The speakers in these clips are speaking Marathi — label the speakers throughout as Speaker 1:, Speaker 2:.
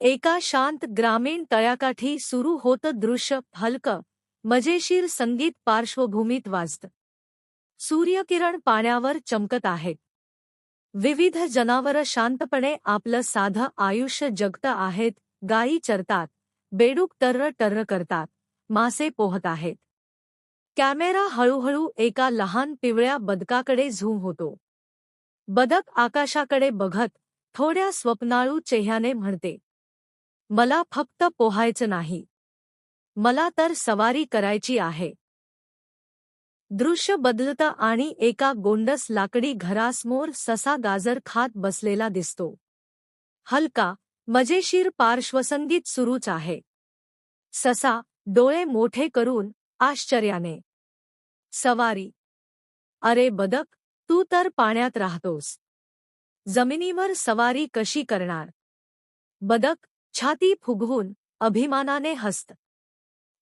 Speaker 1: एका शांत ग्रामीण तळ्याकाठी सुरू होतं दृश्य हलकं, मजेशीर संगीत पार्श्वभूमीत वाजत. सूर्यकिरण पाण्यावर चमकत आहेत विविध जनावरं शांतपणे आपलं साधं आयुष्य जगत आहेत गायी चरतात, बेडूक टर्र टर्र करतात, मासे पोहत आहेत. कॅमेरा हळूहळू एका लहान पिवळ्या बदकाकडे झूम होतो. बदक आकाशाकडे बघत, थोड्या स्वप्नाळू चेह्याने म्हणते. मला फक्त पोहायचं नाही. मला तर सवारी करायची आहे. दृश्य बदलतं आणि एका गोंडस लाकडी घरासमोर ससा गाजर खात बसलेला दिसतो. हलका मजेशीर पार्श्वसंगीत सुरूच आहे. ससा डोळे मोठे करून आश्चर्याने. सवारी. अरे बदक तू तर पाण्यात राहतोस. जमिनीवर सवारी कशी करणार? बदक छाती फुगवून अभिमानाने हस्त.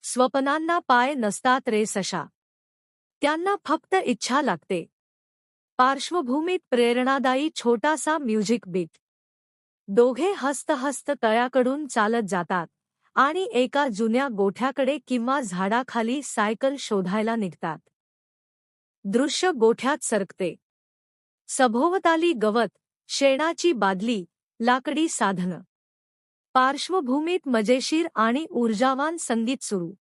Speaker 1: स्वप्नांना पाय नसतात रे सशा. त्यांना फक्त इच्छा लागते. पार्श्वभूमीत प्रेरणादायी छोटासा म्युझिक बीट. दोघे हस्त हस्त तळ्याकडून चालत जातात आणि एका जुन्या गोठ्याकडे किंवा झाडाखाली सायकल शोधायला निघतात. दृश्य गोठ्यात सरकते. सभोवताली गवत शेणाची बादली लाकडी साधनं. पार्श्वभूमीत मजेशीर आणि ऊर्जावान संगीत सुरू.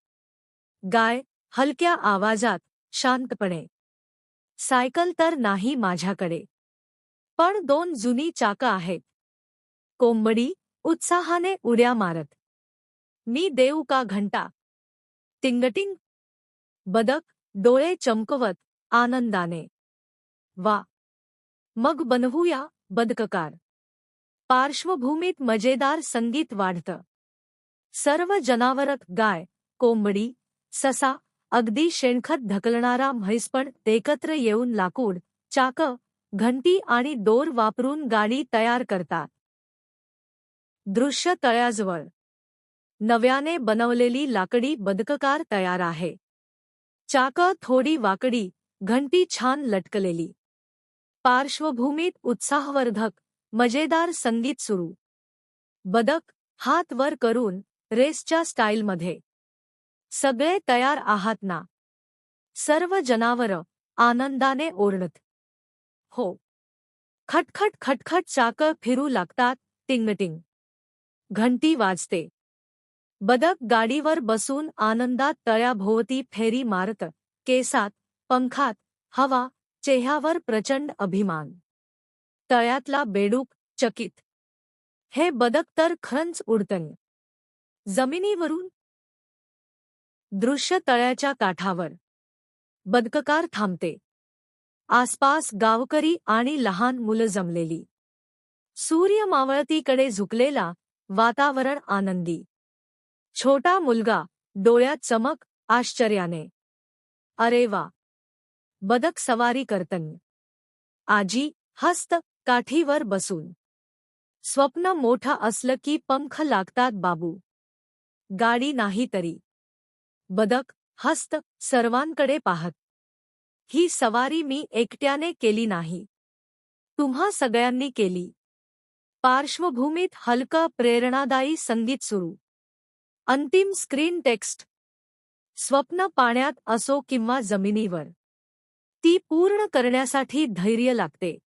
Speaker 1: गाय, हलक्या आवाजात, शांतपणे. सायकल तर नाही माझ्याकडे. पण दोन जुनी चाकं आहेत. कोंबडी, उत्साहाने उड्या मारत. मी देऊ का घंटा? टिंगटिंग. बदक, डोळे चमकवत, आनंदाने. वा. मग बनवूया बदककार. पार्श्वभूमीत मजेदार संगीत वाढतं. सर्व जनावरत गाय कोंबडी ससा अगदी शेणखत ढकलणारा म्हैसपण एकत्र येऊन लाकूड चाक घंटी आणि दोर वापरून गाडी तयार करतात. दृश्य तळ्याजवळ. नव्याने बनवलेली लाकडी बदककार तयार आहे. चाक थोडी वाकडी घंटी छान लटकलेली. पार्श्वभूमीत उत्साहवर्धक मजेदार संगीत सुरू. बदक हात वर करून रेसच्या स्टाईलमध्ये. सगळे तयार आहात ना? सर्व जनावरं आनंदाने ओरडत. हो. खटखट खटखट चाक फिरू लागतात टिंगटिंग घंटी वाजते. बदक गाडीवर बसून आनंदात तळ्याभोवती फेरी मारत केसात पंखात हवा चेह्यावर प्रचंड अभिमान. तळ्यातला बेडूक चकित. हे बदक तर खरंच उडतं जमिनीवरून दृश्य तळ्याच्या काठावर. बदककार थांबते. आसपास गावकरी आणि लहान मुलं जमलेली. सूर्य मावळतीकडे झुकलेला वातावरण आनंदी. छोटा मुलगा डोळ्यात चमक आश्चर्याने. अरे वा! बदक सवारी करतन आजी हस्त काठीवर बसून. स्वप्न मोठं असलं की पंख लागतात बाबू. गाडी नाही तरी. बदक, हस्त, सर्वांकडे पाहत. ही सवारी मी एकट्याने केली नाही. तुम्हा सगळ्यांनी केली. पार्श्वभूमीत हलकं, प्रेरणादायी संगीत सुरू. अंतिम स्क्रीन टेक्स्ट. स्वप्न पाण्यात असो किंवा जमिनीवर. ती पूर्ण करण्यासाठी धैर्य लागते.